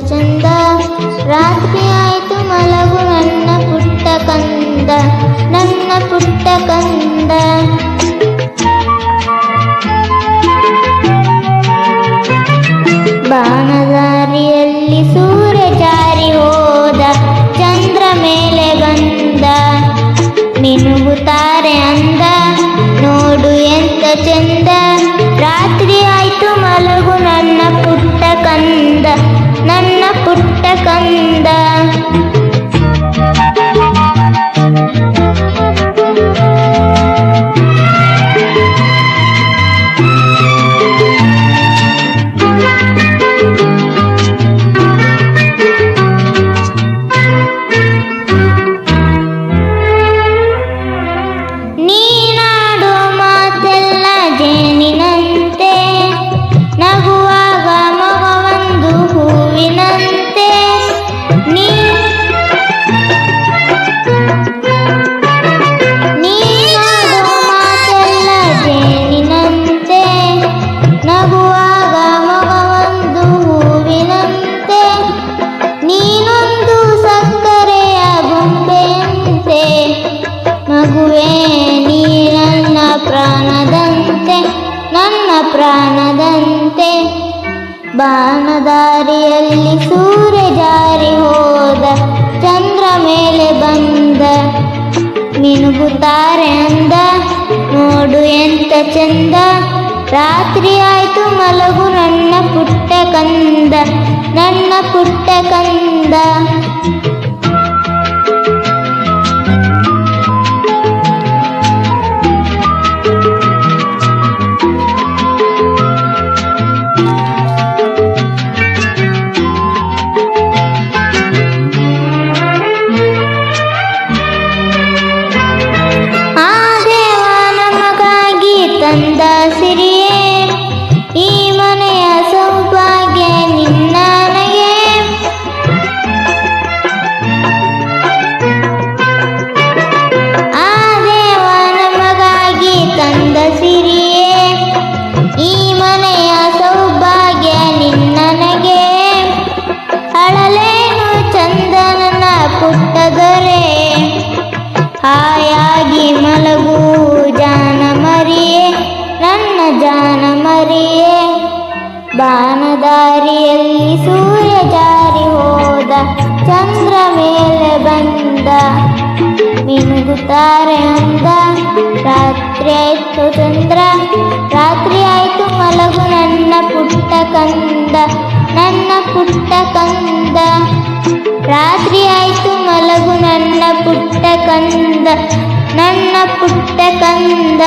ಚಂದ. ರಾತ್ರಿ ಆಯ್ತು, ಮಲಗು ನನ್ನ ಪುಟ್ಟ ಕಂದ, ನನ್ನ ಪುಟ್ಟ ಕಂದ. ಬಾಣದಾರಿಯಲ್ಲಿ ಸೂರ್ಯ ಜಾರಿ ಹೋದ, ಚಂದ್ರ ಮೇಲೆ ಬಂದ. ಮಿನುಗುತ್ತಾರೆ ಅಂದ, ನೋಡು ಎಂತ ಚಂದ. ರಾತ್ರಿ ಆಯ್ತು, ಮಲಗು ನನ್ನ ಪುಟ್ಟ ಕಂದ. ಕಂದ ಮಗುವೆ ನೀ ನನ್ನ ಪ್ರಾಣದಂತೆ ನನ್ನ ಪ್ರಾಣದಂತೆ. ಬಾಣದಾರಿಯಲ್ಲಿ ಸೂರ್ಯ ಜಾರಿ ಹೋದ, ಚಂದ್ರ ಮೇಲೆ ಬಂದ. ಮಿನುಗುತ್ತಾರೆ ಅಂದ, ನೋಡು ಎಂತ ಚಂದ. ರಾತ್ರಿ ಆಯ್ತು, ಮಲಗು, ನನ್ನ ಪುಟ್ಟ ಕಂದ, ನನ್ನ ಪುಟ್ಟ ಕಂದ. ತಂದ ಸಿರಿಯೇ, ಈ ಮನೆಯ ಸೌಭಾಗ್ಯ ನಿನ್ನನೆಗೆ ಆ ದೇವ ನಮಗಾಗಿ ತಂದ ಸಿರಿಯೇ, ಈ ಮನೆಯ ಸೌಭಾಗ್ಯ ನಿನ್ನನಗೆ ಅಳಲೇನು ಚಂದನನ ಪುಟ್ಟ ದೊರೆ, ಹಾಯಾಗಿ ಮಲಗು ಬಾನದಾರಿಯಲ್ಲಿ ಸೂರ್ಯ ಜಾರಿ ಹೋದ, ಚಂದ್ರ ಮೇಲೆ ಬಂದ. ಮಿನುಗುತ್ತಾರೆ ಅಂದ, ರಾತ್ರಿ ಆಯ್ತು ಚಂದ್ರ, ರಾತ್ರಿ ಆಯ್ತು ಮಲಗು ನನ್ನ ಪುಟ್ಟ ಕಂದ, ನನ್ನ ಪುಟ್ಟ ಕಂದ. ರಾತ್ರಿ ಆಯ್ತು ಮಲಗು ನನ್ನ ಪುಟ್ಟ ಕಂದ, ನನ್ನ ಪುಟ್ಟ ಕಂದ.